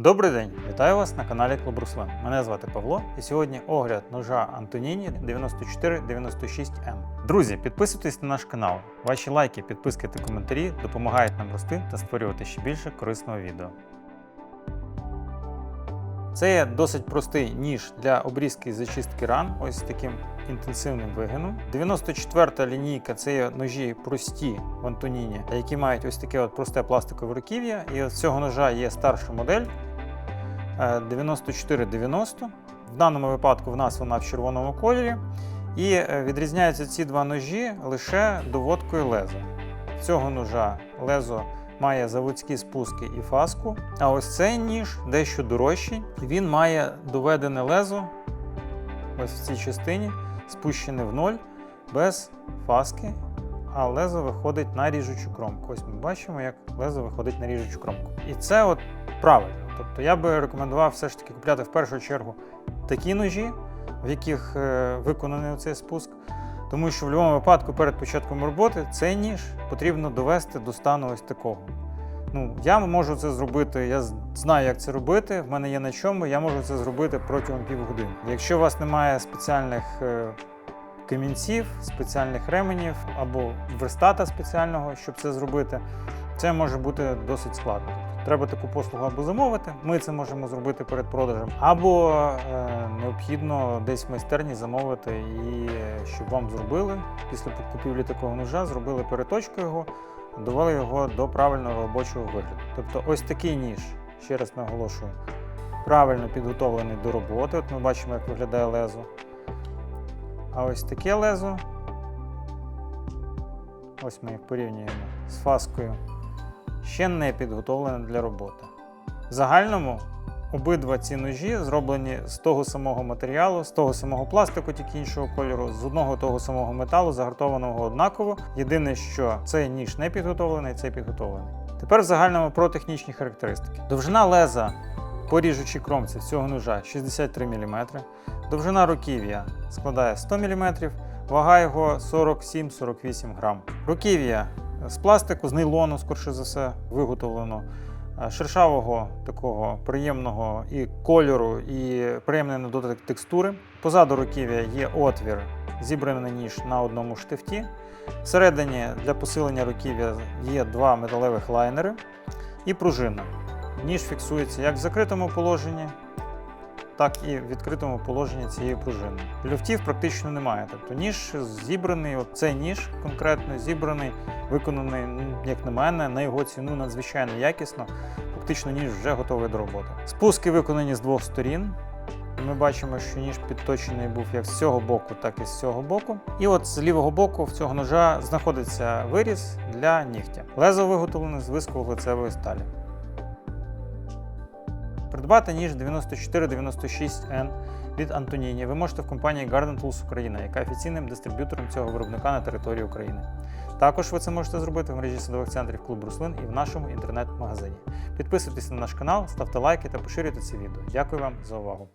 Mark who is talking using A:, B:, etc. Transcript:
A: Добрий день, вітаю вас на каналі Клуб Руслан. Мене звати Павло, і сьогодні огляд ножа Антоніні 9496М. Друзі, підписуйтесь на наш канал. Ваші лайки, підписки та коментарі допомагають нам рости та створювати ще більше корисного відео. Це є досить простий ніж для обрізки і зачистки ран, ось таким інтенсивним вигином. 94-та лінійка це є ножі прості в Антоніні, які мають ось таке от просте пластикове руків'я. І з цього ножа є старша модель 9490. В даному випадку в нас вона в червоному кольорі. І е, відрізняються ці два ножі лише доводкою леза. Цього ножа лезо має заводські спуски і фаску. А ось цей ніж дещо дорожчий. Він має доведене лезо ось в цій частині, спущене в ноль, без фаски, а лезо виходить на ріжучу кромку. Ось ми бачимо, як лезо виходить на ріжучу кромку. І це от правильно. Тобто я би рекомендував все ж таки купляти в першу чергу такі ножі, в яких е, виконаний цей спуск. Тому що в будь-якому випадку перед початком роботи цей ніж потрібно довести до стану ось такого. Ну, я можу це зробити, я знаю, як це робити. В мене є на чому, я можу це зробити протягом півгодини. Якщо у вас немає спеціальних е, камінців, спеціальних ременів або верстата спеціального, щоб це зробити, це може бути досить складно. Треба таку послугу або замовити, ми це можемо зробити перед продажем, або е, необхідно десь в майстерні замовити і е, щоб вам зробили після купівлі такого ножа, зробили переточку його, довели його до правильного робочого вигляду. Тобто, ось такий ніж, ще раз наголошую, правильно підготовлений до роботи. От ми бачимо, як виглядає лезо. А ось таке лезо. Ось ми їх порівнюємо з фаскою. Ще не підготовлене для роботи. В загальному обидва ці ножі зроблені з того самого матеріалу, з того самого пластику, тільки іншого кольору, з одного того самого металу, загартованого однаково. Єдине, що цей ніж не підготовлений, цей підготовлений. Тепер в загальному про технічні характеристики. Довжина леза по ріжучій кромці цього ножа 63 мм, довжина руків'я складає 100 мм, вага його 47-48 грам. Руків'я з пластику, з нейлону, скорше за все, виготовлено е, шершавого, такого приємного і кольору, і приємної на дотик текстури. Позаду руків'я є отвір, зібраний ніж на одному штифті. Всередині для посилення руків'я є два металевих лайнери і пружина. Ніж фіксується як в закритому положенні, так і в відкритому положенні цієї пружини. Люфтів практично немає. Тобто ніж зібраний, от цей ніж конкретно зібраний, виконаний, ну, як на мене, на його ціну надзвичайно якісно. Фактично ніж вже готовий до роботи. Спуски виконані з двох сторін. Ми бачимо, що ніж підточений був як з цього боку, так і з цього боку. І от з лівого боку в цього ножа знаходиться виріз для нігтя. Лезо виготовлене з висково-лицевої сталі. Придбати ніж 9496N від Антоніні ви можете в компанії Garden Tools Україна, яка офіційним дистриб'ютором цього виробника на території України. Також ви це можете зробити в мережі садових центрів Клуб Руслин і в нашому інтернет-магазині. Підписуйтесь на наш канал, ставте лайки та поширюйте це відео. Дякую вам за увагу.